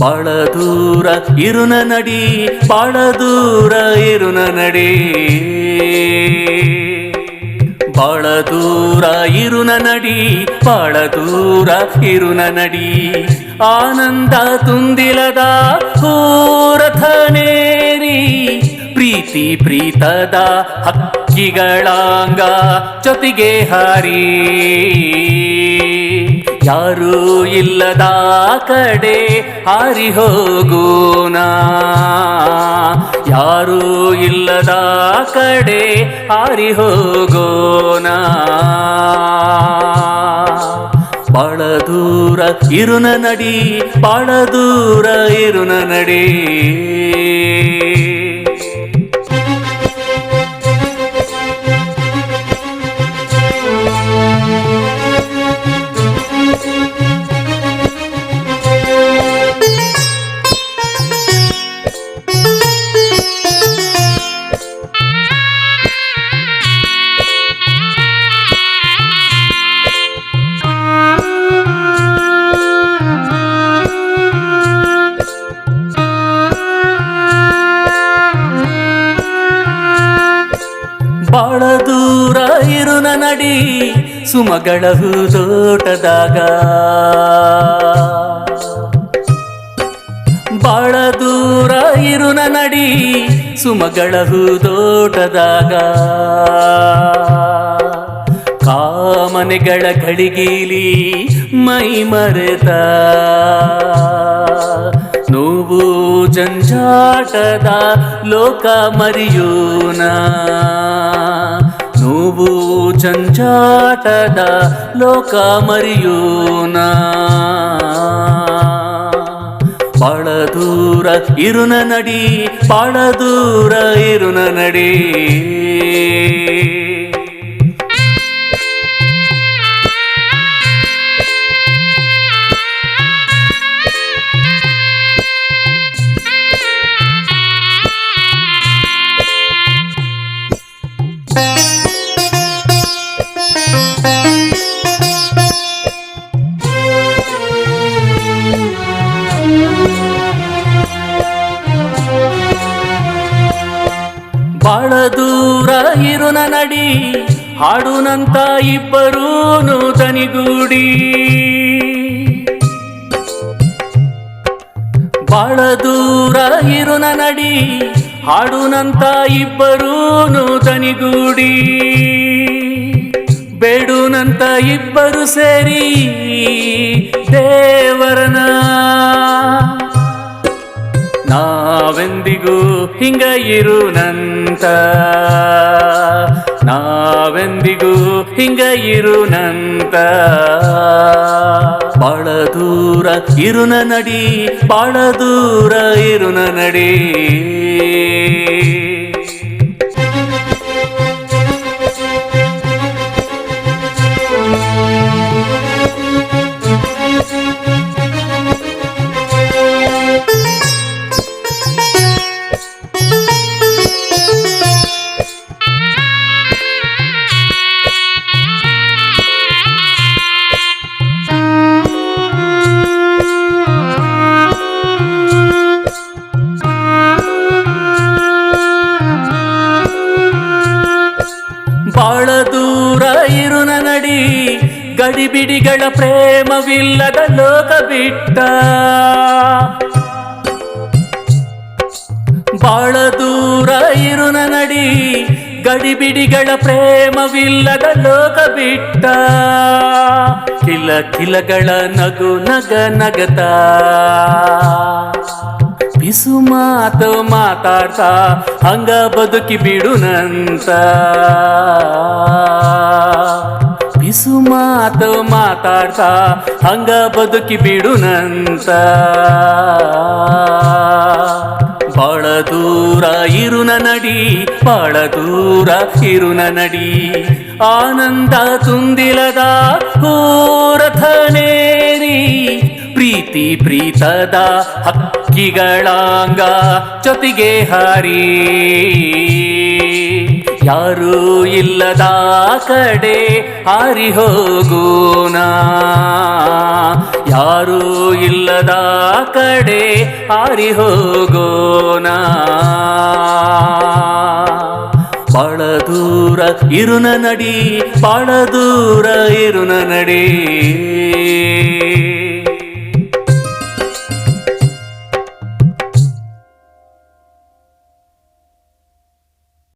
ಬಾಳ ದೂರ ಇರುನ ನಡಿ, ಬಾಳ ದೂರ ಇರುನ ನಡಿ. ಬಾಳ ದೂರ ಇರುನ ನಡಿ, ಬಾಳ ದೂರ ಇರುನ ನಡಿ. ಆನಂದ ತುಂದಿಲದ ಹೋರಥನೇರಿ ಪ್ರೀತಿ ಪ್ರೀತದ ಹಕ್ಕಿಗಳಾಂಗ ಜೊತೆಗೆ ಹಾರಿ. ಯಾರೂ ಇಲ್ಲದ ಕಡೆ ಹಾರಿ ಹೋಗೋಣ ಯಾರೂ ಇಲ್ಲದ ಕಡೆ ಹಾರಿ ಹೋಗೋಣ ಬಾಳ ದೂರ ಇರುನ ನಡಿ, ಬಾಳ ದೂರ ಇರುನ ನಡಿ. ಬಾಳ ದೂರ ಇರುನ ನಡಿ ಸುಮಗಳ ಹೂದೋಟದಾಗ ಬಾಳ ದೂರ ಇರುನ ನಡಿ ಸುಮಗಳ ಹೂದೋಟದಾಗ ಕಾಮನೆಗಳ ಘಳಿಗೀಲಿ ಮೈ ಮರೆತ. ನೋವು ಜಂಜಾಟದ ಲೋಕ ಮರಿಯೋಣ ನೋವು ಜಂಜಾಟದ ಲೋಕ ಮರಿಯೋಣ ಬಾಳ ದೂರ ಇರುನ ನಡಿ ಬಾಳ ದೂರ ಇರುನ ನಡಿ, ಹಾಡುನಂತ ಇಬ್ಬರೂ ನೂತನಿಗೂಡಿ. ಬಾಳ ದೂರ ಇರುನ ನಡಿ, ಹಾಡುನಂತ ಇಬ್ಬರೂ ಬೇಡು ಬೇಡುನಂತ ಇಬ್ಬರು ಸೇರಿ ದೇವರನ ನಾವೆಂದಿಗೂ ಹಿಂಗ ಇರುನಂತ ನಾವೆಂದಿಗೂ ಹಿಂಗ ಇರುನಂತ ಬಾಳ ದೂರ ಇರುನ ನಡಿ ಬಾಳ ದೂರ ಇರುನ ನಡಿ. ದೂರ ಇರುನ ನಡಿ, ಗಡಿಬಿಡಿಗಳ ಪ್ರೇಮವಿಲ್ಲದ ಲೋಕ ಬಿಟ್ಟ ಬಾಳ ದೂರ ಇರುನ ನಡಿ, ಗಡಿಬಿಡಿಗಳ ಪ್ರೇಮವಿಲ್ಲದ ಲೋಕ ಬಿಟ್ಟ ಕಿಲ ಕಿಲಗಳ ನಗು ನಗ ನಗತ. ಬಿಸು ಮಾತು ಮಾತಾಡ್ತಾ ಹಂಗ ಬದುಕಿ ಬಿಡುನಂತ ಬಿಸು ಮಾತು ಮಾತಾಡ್ತಾ ಹಂಗ ಬದುಕಿ ಬಿಡುನಂತ ಬಾಳ ದೂರ ಇರುನ ನಡಿ ಬಾಳ ದೂರ ಇರುನ ನಡಿ ಆನಂದ ತುಂದಿಲದ ಹೋರಥನೇರಿ ಪ್ರೀತಿ ಪ್ರೀತದ ಹಕ್ಕಿಗಳಾಂಗ ಜೊತೆಗೆ ಹರಿ. ಯಾರೂ ಇಲ್ಲದ ಕಡೆ ಹಾರಿ ಹೋಗೋಣ ಯಾರೂ ಇಲ್ಲದ ಕಡೆ ಹಾರಿ ಹೋಗೋಣ ಬಾಳ ದೂರ ಇರುನ ನಡಿ, ಬಾಳ ದೂರ ಇರುನ ನಡಿ.